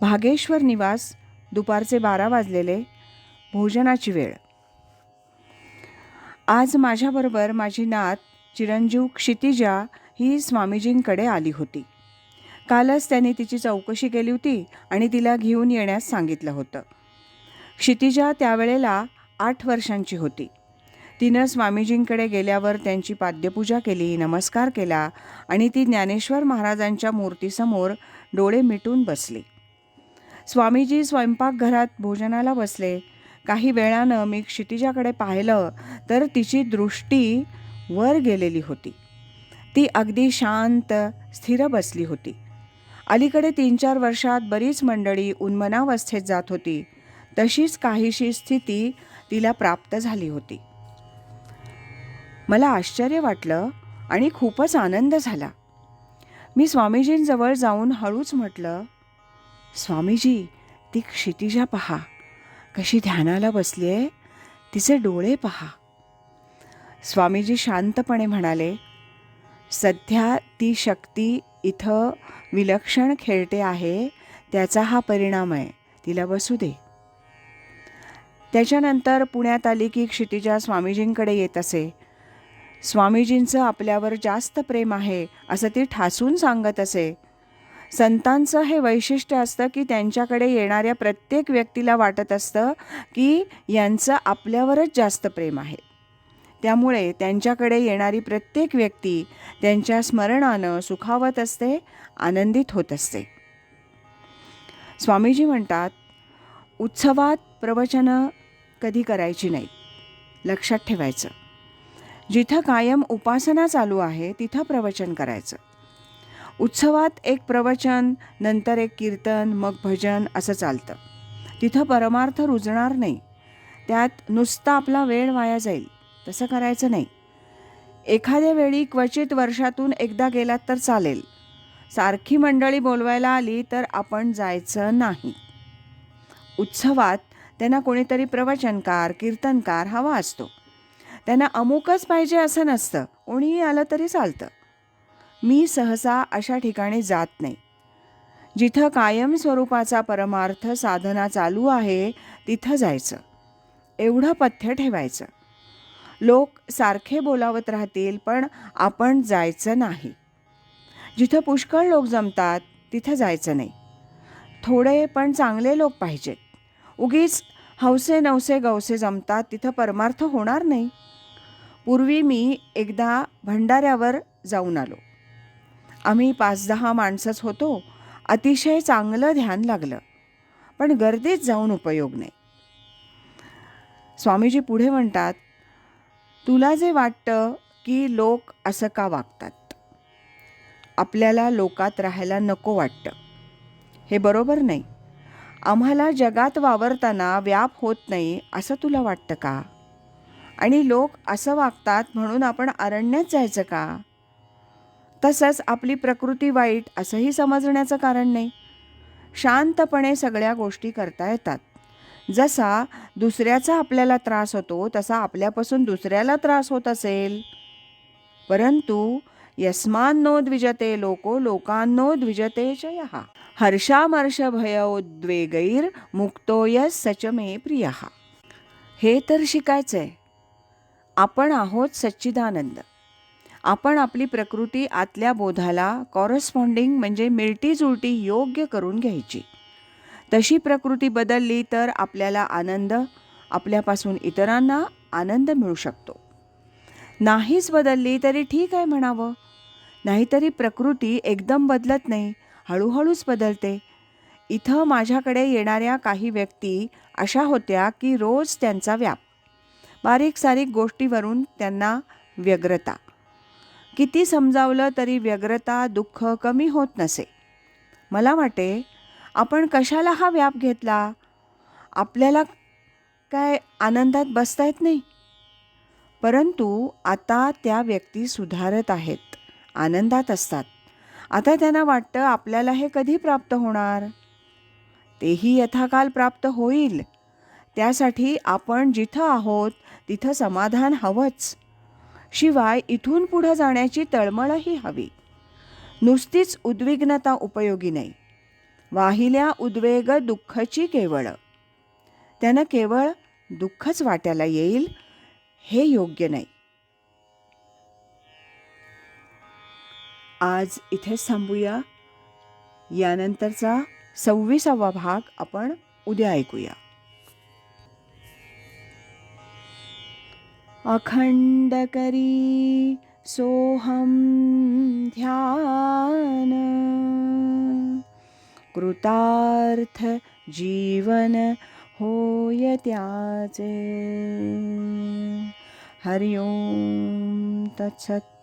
भागेश्वर निवास दुपारचे बारा वाजलेले भोजनाची वेळ. आज माझ्याबरोबर माझी नात चिरंजीव क्षितिजा ही स्वामीजींकडे आली होती. कालच त्यांनी तिची चौकशी केली होती आणि तिला घेऊन येण्यास सांगितलं होतं. क्षितिजा त्यावेळेला आठ वर्षांची होती. तिनं स्वामीजींकडे गेल्यावर त्यांची पाद्यपूजा केली नमस्कार केला आणि ती ज्ञानेश्वर महाराजांच्या मूर्तीसमोर डोळे मिटून बसली. स्वामीजी स्वयंपाकघरात भोजनाला बसले. काही वेळानं मी क्षितिजाकडे पाहिलं तर तिची दृष्टी वर गेलेली होती. ती अगदी शांत स्थिर बसली होती. अलीकडे तीन चार वर्षात बरीच मंडळी उन्मनावस्थेत जात होती. तशीच काहीशी स्थिती तिला प्राप्त झाली होती. मला आश्चर्य वाटलं आणि खूपच आनंद झाला. मी स्वामीजींजवळ जाऊन हळूच म्हटलं स्वामीजी ती क्षितिजा पहा. कशी ध्यानाला बसली आहे? तिचे डोळे पहा. स्वामीजी शांतपणे म्हणाले सध्या ती शक्ती इथं विलक्षण खेळते आहे त्याचा हा परिणाम आहे. तिला बसू दे. त्याच्यानंतर पुण्यात आली की क्षितिजा स्वामीजींकडे येत असे. स्वामीजींचं आपल्यावर जास्त प्रेम आहे असं ती ठासून सांगत असे. संतांचं हे वैशिष्ट्य असतं की त्यांच्याकडे येणाऱ्या प्रत्येक व्यक्तीला वाटत असतं की यांचं आपल्यावरच जास्त प्रेम आहे. त्यामुळे त्यांच्याकडे येणारी प्रत्येक व्यक्ती त्यांच्या स्मरणानं सुखावत असते आनंदित होत असते. स्वामीजी म्हणतात उत्सवात प्रवचनं कधी करायची नाहीत. लक्षात ठेवायचं. जिथं कायम उपासना चालू आहे तिथं प्रवचन करायचं. उत्सवात एक प्रवचन नंतर एक कीर्तन मग भजन असं चालतं. तिथं परमार्थ रुजणार नाही. त्यात नुसता आपला वेळ वाया जाईल. तसं करायचं नाही. एखाद्या वेळी क्वचित वर्षातून एकदा गेलात तर चालेल. सारखी मंडळी बोलवायला आली तर आपण जायचं नाही. उत्सवात त्यांना कोणीतरी प्रवचनकार कीर्तनकार हवा असतो. त्यांना अमुकच पाहिजे असं नसतं. कोणीही आलं तरी चालतं. मी सहसा अशा ठिकाणी जात नाही. जिथं कायम स्वरूपाचा परमार्थ साधना चालू आहे तिथं जायचं. एवढं पथ्य ठेवायचं. लोक सारखे बोलावत राहतील पण आपण जायचं नाही. जिथं पुष्कळ लोक जमतात तिथं जायचं नाही. थोडे पण चांगले लोक पाहिजेत. उगीच हौसे नवसे गवसे जमतात तिथं परमार्थ होणार नाही. पूर्वी मी एकदा भंडाऱ्यावर जाऊन आलो. आम्ही पाच दहा माणसंच होतो अतिशय चांगलं ध्यान लागलं. पण गर्दीत जाऊन उपयोग नाही. स्वामीजी पुढे म्हणतात तुला जे वाटतं की लोक असं का वागतात? आपल्याला लोकात राहायला नको वाटतं. हे बरोबर नाही. आम्हाला जगात वावरताना व्याप होत नाही असं तुला वाटतं का? आणि लोक असं वागतात म्हणून आपण अरण्यात जायचं का? तसंच आपली प्रकृती वाईट असंही समजण्याचं कारण नाही. शांतपणे सगळ्या गोष्टी करता येतात. जसा दुसऱ्याचा आपल्याला त्रास होतो तसा आपल्यापासून दुसऱ्याला त्रास होत असेल. परंतु यस्मान्नो द्विजते लोको लोकांनो द्विजते च यहा हर्षामर्ष भयोद्वेगैर मुक्तो यस सच मे प्रिय। हे तर शिकायचं आहे आपण आहोत सच्चिदानंद। आपण आपली प्रकृती आतल्या बोधाला कॉरस्पॉन्डिंग म्हणजे मिळतीजुळती योग्य करून घ्यायची. तशी प्रकृती बदलली तर आपल्याला आनंद आपल्यापासून इतरांना आनंद मिळू शकतो. नाहीच बदलली तरी ठीक आहे म्हणावं. नाहीतरी प्रकृती एकदम बदलत नाही हळूहळूच बदलते. इथं माझ्याकडे येणाऱ्या काही व्यक्ती अशा होत्या की रोज त्यांचा व्याप बारीक सारीक गोष्टीवरून त्यांना व्यग्रता. किती समजावलं तरी व्यग्रता दुःख कमी होत नसे. मला वाटे आपण कशाला हा व्याप घेतला? आपल्याला काय आनंदात बसता येत नाही? परंतु आता त्या व्यक्ती सुधारत आहेत आनंदात असतात. आता त्यांना वाटतं आपल्याला हे कधी प्राप्त होणार? तेही यथाकाल प्राप्त होईल. त्यासाठी आपण जिथं आहोत तिथं समाधान हवंच. शिवाय इथून पुढं जाण्याची तळमळही हवी. नुसतीच उद्विग्नता उपयोगी नाही. वाहिल्या उद्वेग दुःखची केवळ. त्यानं केवळ दुःखच वाट्याला येईल हे योग्य नाही. आज इथेच थांबूया. यानंतरचा सव्वीसावा भाग आपण उद्या ऐकूया. अखंड करी सोहम ध्यान। कृतार्थ जीवन होय त्याचे। हरिओम तत्सत।